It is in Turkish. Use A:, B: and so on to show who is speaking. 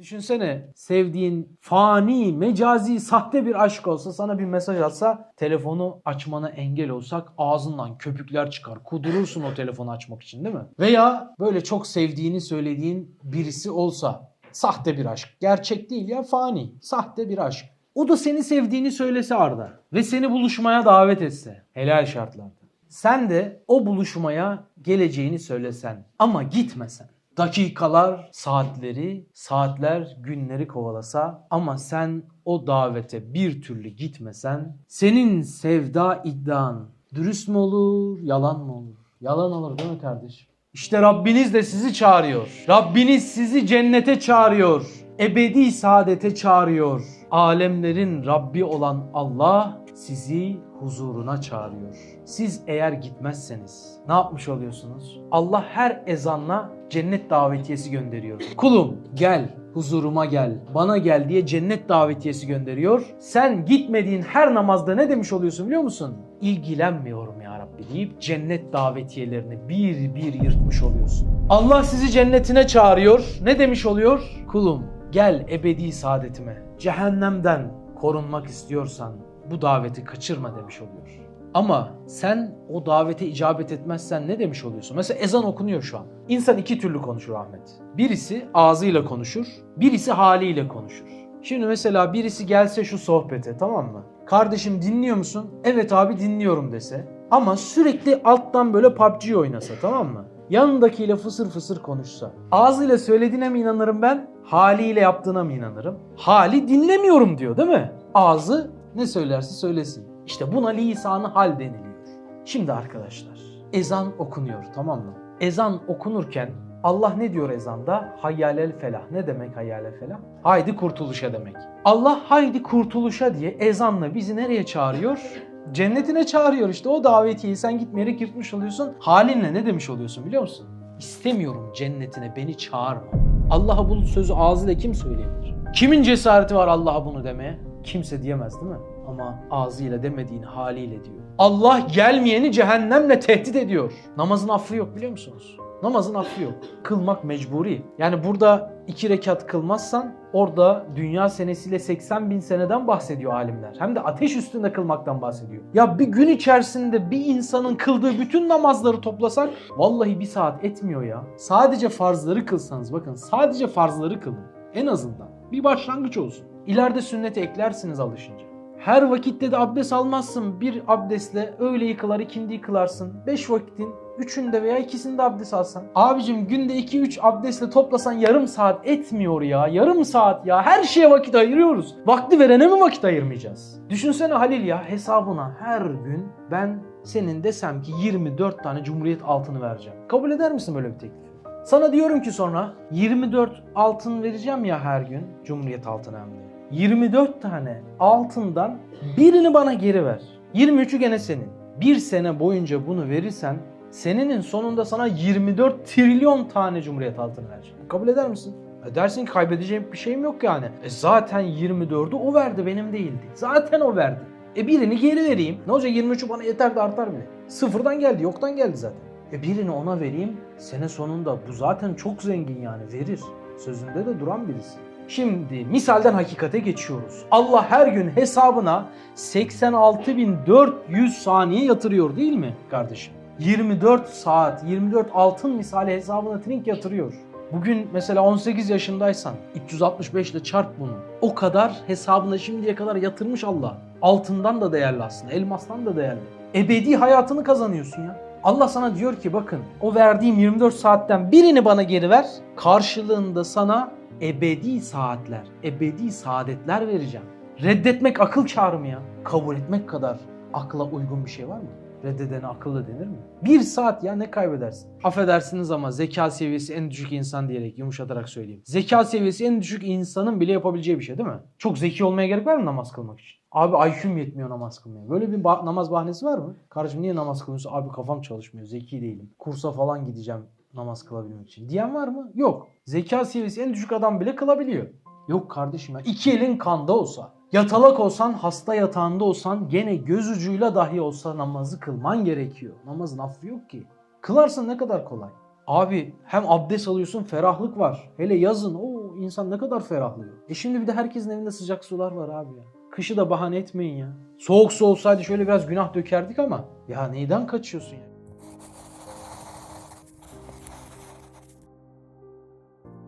A: Düşünsene sevdiğin fani, mecazi, sahte bir aşk olsa sana bir mesaj atsa telefonu açmana engel olsak ağzından köpükler çıkar. Kudurursun o telefonu açmak için değil mi? Veya böyle çok sevdiğini söylediğin birisi olsa sahte bir aşk. Gerçek değil ya fani. Sahte bir aşk. O da seni sevdiğini söylese Arda ve seni buluşmaya davet etse helal şartlarda. Sen de o buluşmaya geleceğini söylesen ama gitmesen. Dakikalar, saatleri, saatler, günleri kovalasa ama sen o davete bir türlü gitmesen senin sevda iddian dürüst mü olur, yalan mı olur? Yalan olur değil mi kardeşim? İşte Rabbiniz de sizi çağırıyor. Rabbiniz sizi cennete çağırıyor. Ebedi saadete çağırıyor. Alemlerin Rabbi olan Allah sizi huzuruna çağırıyor. Siz eğer gitmezseniz ne yapmış oluyorsunuz? Allah her ezanla cennet davetiyesi gönderiyor. Kulum gel huzuruma gel, bana gel diye cennet davetiyesi gönderiyor. Sen gitmediğin her namazda ne demiş oluyorsun biliyor musun? İlgilenmiyorum ya Rabbi deyip cennet davetiyelerini bir bir yırtmış oluyorsun. Allah sizi cennetine çağırıyor. Ne demiş oluyor? Kulum gel ebedi saadetime. Cehennemden korunmak istiyorsan bu daveti kaçırma demiş oluyor. Ama sen o davete icabet etmezsen ne demiş oluyorsun? Mesela ezan okunuyor şu an. İnsan iki türlü konuşur Ahmet. Birisi ağzıyla konuşur, birisi haliyle konuşur. Şimdi mesela birisi gelse şu sohbete tamam mı? Kardeşim dinliyor musun? Evet abi dinliyorum dese. Ama sürekli alttan böyle PUBG oynasa tamam mı? Yanındakiyle fısır fısır konuşsa. Ağzıyla söylediğine mi inanırım ben? Haliyle yaptığına mı inanırım? Hali dinlemiyorum diyor değil mi? Ağzı ne söylerse söylesin. İşte buna lisanı hal deniliyor. Şimdi arkadaşlar ezan okunuyor tamam mı? Ezan okunurken Allah ne diyor ezanda? Hayyalel felah. Ne demek hayyalel felah? Haydi kurtuluşa demek. Allah haydi kurtuluşa diye ezanla bizi nereye çağırıyor? Cennetine çağırıyor işte o davetiyeyi sen gitmeyerek yırtmış oluyorsun. Halinle ne demiş oluyorsun biliyor musun? İstemiyorum cennetine beni çağırma. Allah'a bu sözü ağzıyla kim söyleyebilir? Kimin cesareti var Allah'a bunu demeye? Kimse diyemez değil mi? Ama ağzıyla demediğini haliyle diyor. Allah gelmeyeni cehennemle tehdit ediyor. Namazın affı yok biliyor musunuz? Namazın affı yok. Kılmak mecburi. Yani burada iki rekat kılmazsan orada dünya senesiyle 80 bin seneden bahsediyor alimler. Hem de ateş üstünde kılmaktan bahsediyor. Ya bir gün içerisinde bir insanın kıldığı bütün namazları toplasak vallahi bir saat etmiyor ya. Sadece farzları kılsanız bakın sadece farzları kılın. En azından. Bir başlangıç olsun. İleride sünneti eklersiniz alışınca. Her vakitte de abdest almazsın. Bir abdestle öğleyi kılar, ikindiyi kılarsın. Beş vakitin üçünde veya ikisinde abdest alsan. Abicim günde 2-3 abdestle toplasan yarım saat etmiyor ya. Yarım saat ya. Her şeye vakit ayırıyoruz. Vakti verene mi vakit ayırmayacağız? Düşünsene Halil ya hesabına her gün ben senin desem ki 24 tane Cumhuriyet altını vereceğim. Kabul eder misin böyle bir teklifi? Sana diyorum ki sonra 24 altın vereceğim ya her gün Cumhuriyet altını hem de. 24 tane altından birini bana geri ver. 23'ü gene senin. Bir sene boyunca bunu verirsen seninin sonunda sana 24 trilyon tane Cumhuriyet altını vereceğim. Kabul eder misin? E dersin ki kaybedeceğim bir şeyim yok yani. E zaten 24'ü o verdi benim değildi. Zaten o verdi. E birini geri vereyim. Ne olacak 23'ü bana yeter de artar bile. Sıfırdan geldi yoktan geldi zaten. E birini ona vereyim. Sene sonunda bu zaten çok zengin yani verir. Sözünde de duran birisi. Şimdi misalden hakikate geçiyoruz. Allah her gün hesabına 86.400 saniye yatırıyor değil mi kardeşim? 24 saat, 24 altın misali hesabına trink yatırıyor. Bugün mesela 18 yaşındaysan 365 ile çarp bunu. O kadar hesabına şimdiye kadar yatırmış Allah. Altından da değerli aslında, elmastan da değerli. Ebedi hayatını kazanıyorsun ya. Allah sana diyor ki bakın o verdiğim 24 saatten birini bana geri ver. Karşılığında sana ebedi saatler, ebedi saadetler vereceğim. Reddetmek akıl kârı mı ya? Kabul etmek kadar akla uygun bir şey var mı? Reddedene akıllı denir mi? Bir saat ya ne kaybedersin? Affedersiniz ama zeka seviyesi en düşük insan diyerek yumuşatarak söyleyeyim. Zeka seviyesi en düşük insanın bile yapabileceği bir şey değil mi? Çok zeki olmaya gerek var mı namaz kılmak için? Abi IQ'm yetmiyor namaz kılmaya. Böyle bir ba- namaz bahanesi var mı? Kardeşim niye namaz kılıyorsun? Abi kafam çalışmıyor, zeki değilim. Kursa falan gideceğim namaz kılabilmek için. Diyen var mı? Yok. Zeka seviyesi en düşük adam bile kılabiliyor. Yok kardeşim ya. İki elin kanda olsa, yatalak olsan, hasta yatağında olsan, gene göz ucuyla dahi olsa namazı kılman gerekiyor. Namazın affı yok ki. Kılarsın ne kadar kolay. Abi hem abdest alıyorsun ferahlık var. Hele yazın o insan ne kadar ferahlıyor. E şimdi bir de herkesin evinde sıcak sular var abi ya. Kışı da bahane etmeyin ya. Soğuk su olsaydı şöyle biraz günah dökerdik ama ya neyden kaçıyorsun ya?